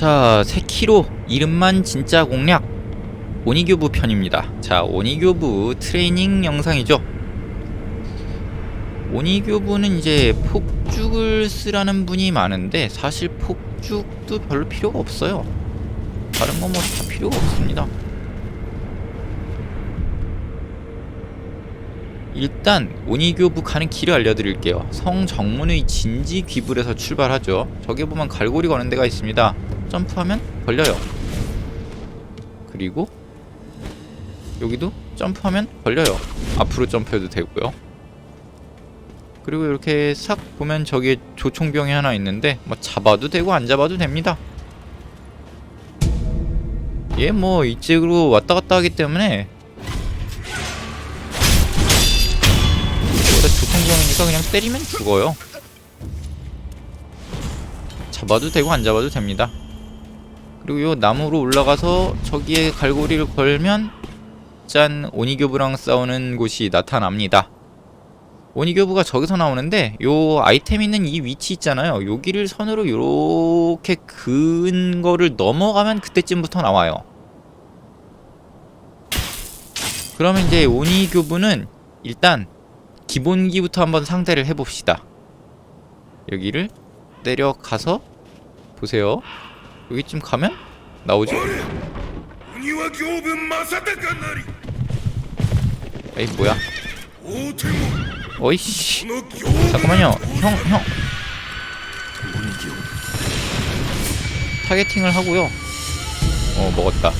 자, 세키로 이름만 진짜 공략 오니교부 편입니다. 자, 오니교부 트레이닝 영상이죠. 오니교부는 이제 폭죽을 쓰라는 분이 많은데 사실 폭죽도 별로 필요가 없어요. 다른 건 뭐 다 필요가 없습니다. 일단 오니교부 가는 길을 알려드릴게요. 성 정문의 진지 귀불에서 출발하죠. 저기 보면 갈고리 거는 데가 있습니다. 점프하면 걸려요. 그리고 여기도 점프하면 걸려요. 앞으로 점프해도 되고요. 그리고 이렇게 싹 보면 저기에 조총병이 하나 있는데 뭐 잡아도 되고 안 잡아도 됩니다. 얘 뭐 이쪽으로 왔다 갔다 하기 때문에 조총병이니까 그냥 때리면 죽어요. 잡아도 되고 안 잡아도 됩니다. 그리고 요 나무로 올라가서 저기에 갈고리를 걸면 짠 오니교부랑 싸우는 곳이 나타납니다. 오니교부가 저기서 나오는데 요 아이템 있는 이 위치 있잖아요. 여기를 선으로 요렇게 그은 거를 넘어가면 그때쯤부터 나와요. 그러면 이제 오니교부는 일단 기본기부터 한번 상대를 해봅시다. 여기를 내려가서 보세요. 여기쯤 가면 나오죠? 아이 뭐야? 어이씨. 잠깐만요. 형 형. 타겟팅을 하고요. 어 먹었다.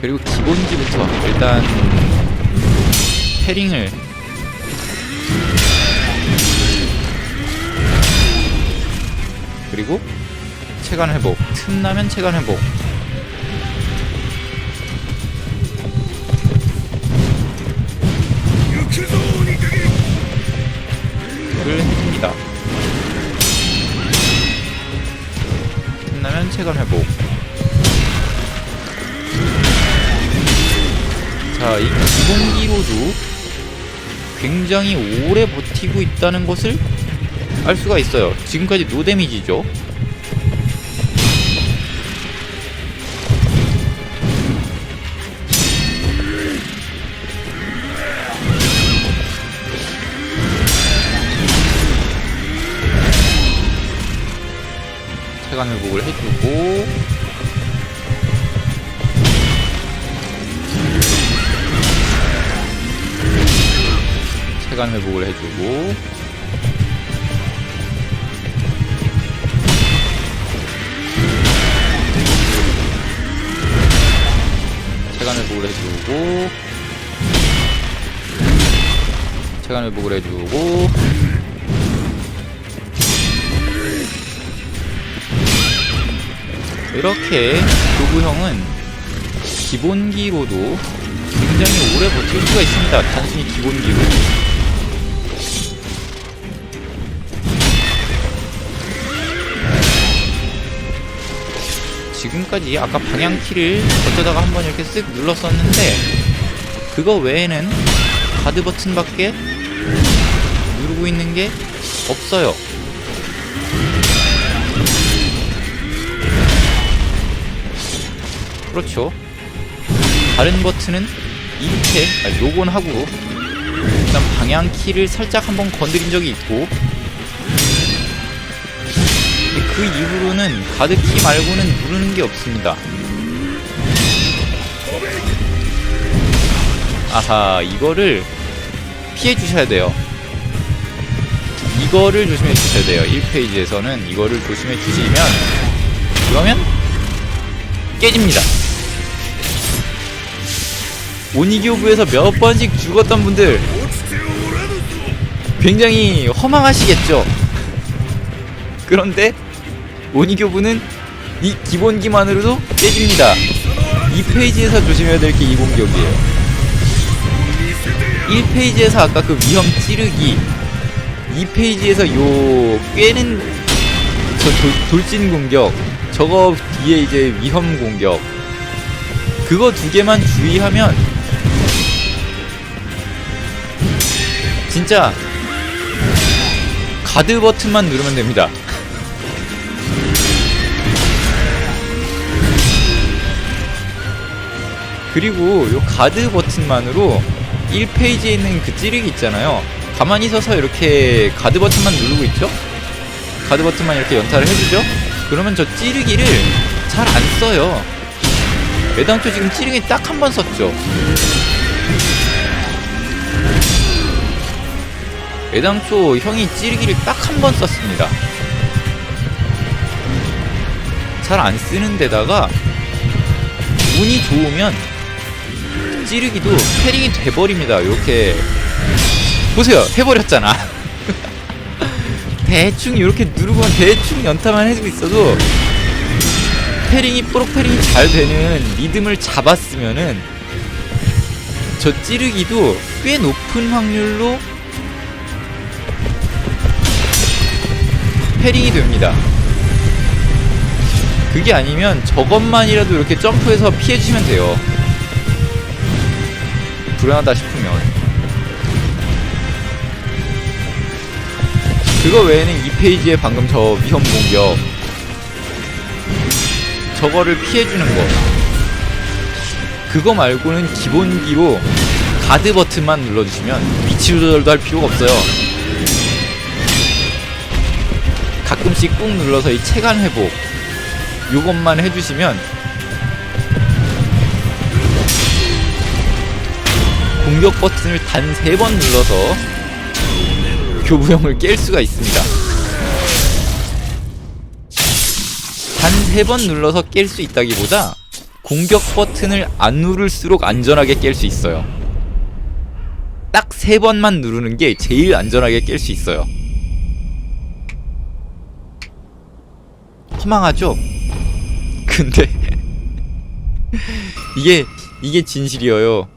그리고 기본기부터 일단 캐링을. 그리고 체간 회복. 틈나면 체간 회복. 을 해줍니다. 틈나면 체감 회복. 자, 이 기본기로도 굉장히 오래 버티고 있다는 것을 알 수가 있어요. 지금까지 노 데미지죠. 체감 회복을 해주고 체감 회복을 해주고 체감 회복을 해주고 체감 회복을 해주고 이렇게 교부형은 기본기로도 굉장히 오래 버틸 수가 있습니다. 단순히 기본기로. 지금까지 아까 방향키를 어쩌다가 한번 이렇게 쓱 눌렀었는데 그거 외에는 가드 버튼밖에 누르고 있는 게 없어요. 그렇죠. 다른 버튼은 이렇게 아, 요건 하고 일단 방향 키를 살짝 한번 건드린 적이 있고 그 이후로는 가득히 말고는 누르는 게 없습니다. 아하 이거를 피해 주셔야 돼요. 이거를 조심해 주셔야 돼요. 1페이지에서는 이거를 조심해 주시면 그러면 깨집니다. 오니교부에서 몇 번씩 죽었던 분들 굉장히 허망하시겠죠? 그런데 오니교부는 이 기본기만으로도 깨집니다. 이 페이지에서 조심해야 될 게 이 공격이에요. 1페이지에서 아까 그 위험 찌르기 2페이지에서 요 꿰는 저 돌, 돌진 공격 저거 뒤에 이제 위험 공격 그거 두 개만 주의하면 진짜 가드 버튼만 누르면 됩니다. 그리고 요 가드 버튼만으로 1페이지에 있는 그 찌르기 있잖아요. 가만히 서서 이렇게 가드 버튼만 누르고 있죠? 가드 버튼만 이렇게 연타를 해주죠? 그러면 저 찌르기를 잘 안 써요. 애당초 지금 찌르기 딱 한 번 썼죠. 애당초 형이 찌르기를 딱 한 번 썼습니다. 잘 안 쓰는 데다가 운이 좋으면 찌르기도 패링이 돼버립니다. 이렇게 보세요, 해버렸잖아. 대충 이렇게 누르고 대충 연타만 해주고 있어도 패링이 뽀록 패링이 잘 되는 리듬을 잡았으면은 저 찌르기도 꽤 높은 확률로 패링이 됩니다. 그게 아니면 저것만이라도 이렇게 점프해서 피해주시면 돼요. 불안하다 싶으면. 그거 외에는 이 페이지에 방금 저 위험 공격. 저거를 피해주는 거. 그거 말고는 기본기로 가드 버튼만 눌러주시면 위치 조절도 할 필요가 없어요. 가끔씩 꾹 눌러서 이 체간 회복. 요것만 해주시면 공격 버튼을 단 세 번 눌러서 교부형을 깰 수가 있습니다. 단 세 번 눌러서 깰 수 있다기보다 공격 버튼을 안 누를수록 안전하게 깰 수 있어요. 딱 세 번만 누르는 게 제일 안전하게 깰 수 있어요. 허망하죠? 근데 이게 이게 진실이에요.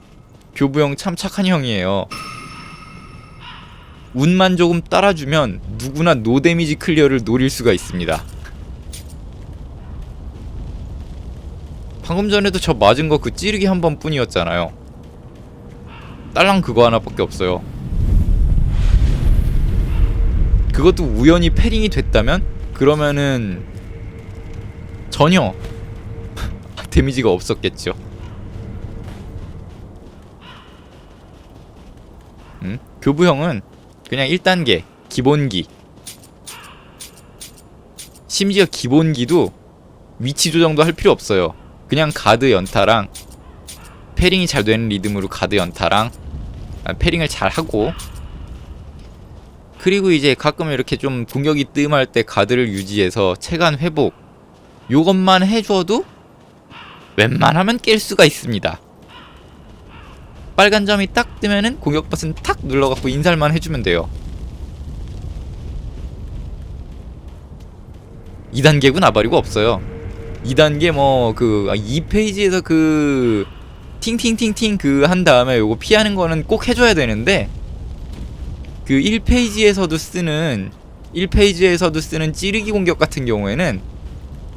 교부 형 참 착한 형이에요. 운만 조금 따라주면 누구나 노 데미지 클리어를 노릴 수가 있습니다. 방금 전에도 저 맞은 거 그 찌르기 한 번 뿐이었잖아요. 딸랑 그거 하나밖에 없어요. 그것도 우연히 패링이 됐다면 그러면은 전혀 데미지가 없었겠죠. 음? 교부형은 그냥 1단계 기본기. 심지어 기본기도 위치 조정도 할 필요 없어요. 그냥 가드 연타랑 패링이 잘 되는 리듬으로 가드 연타랑 아, 패링을 잘 하고. 그리고 이제 가끔 이렇게 좀 공격이 뜸할 때 가드를 유지해서 체간 회복 요것만 해줘도 웬만하면 깰 수가 있습니다 빨간 점이 딱 뜨면은 공격 버튼 탁 눌러갖고 인살만 해주면 돼요. 2단계군 아바리고 없어요. 2단계 뭐 그 2페이지에서 그 팅팅팅팅 그 한 다음에 요거 피하는 거는 꼭 해줘야 되는데 그 1페이지에서도 쓰는 1페이지에서도 쓰는 찌르기 공격 같은 경우에는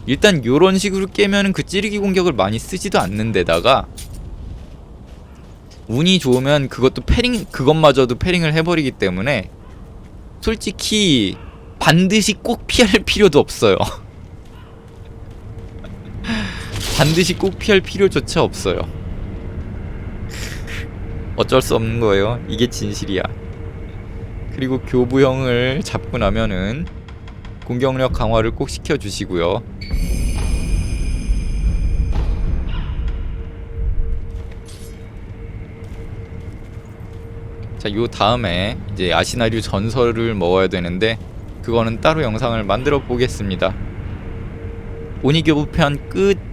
일단 요런 식으로 깨면은 그 찌르기 공격을 많이 쓰지도 않는 데다가 운이 좋으면 그것도 패링 그것마저도 패링을 해버리기 때문에 솔직히 반드시 꼭 피할 필요도 없어요. 반드시 꼭 피할 필요조차 없어요. 어쩔 수 없는 거예요. 이게 진실이야. 그리고 교부형을 잡고 나면은 공격력 강화를 꼭 시켜주시고요. 자, 요 다음에 이제 아시나류 전설을 먹어야 되는데 그거는 따로 영상을 만들어 보겠습니다. 오니교부 편 끝.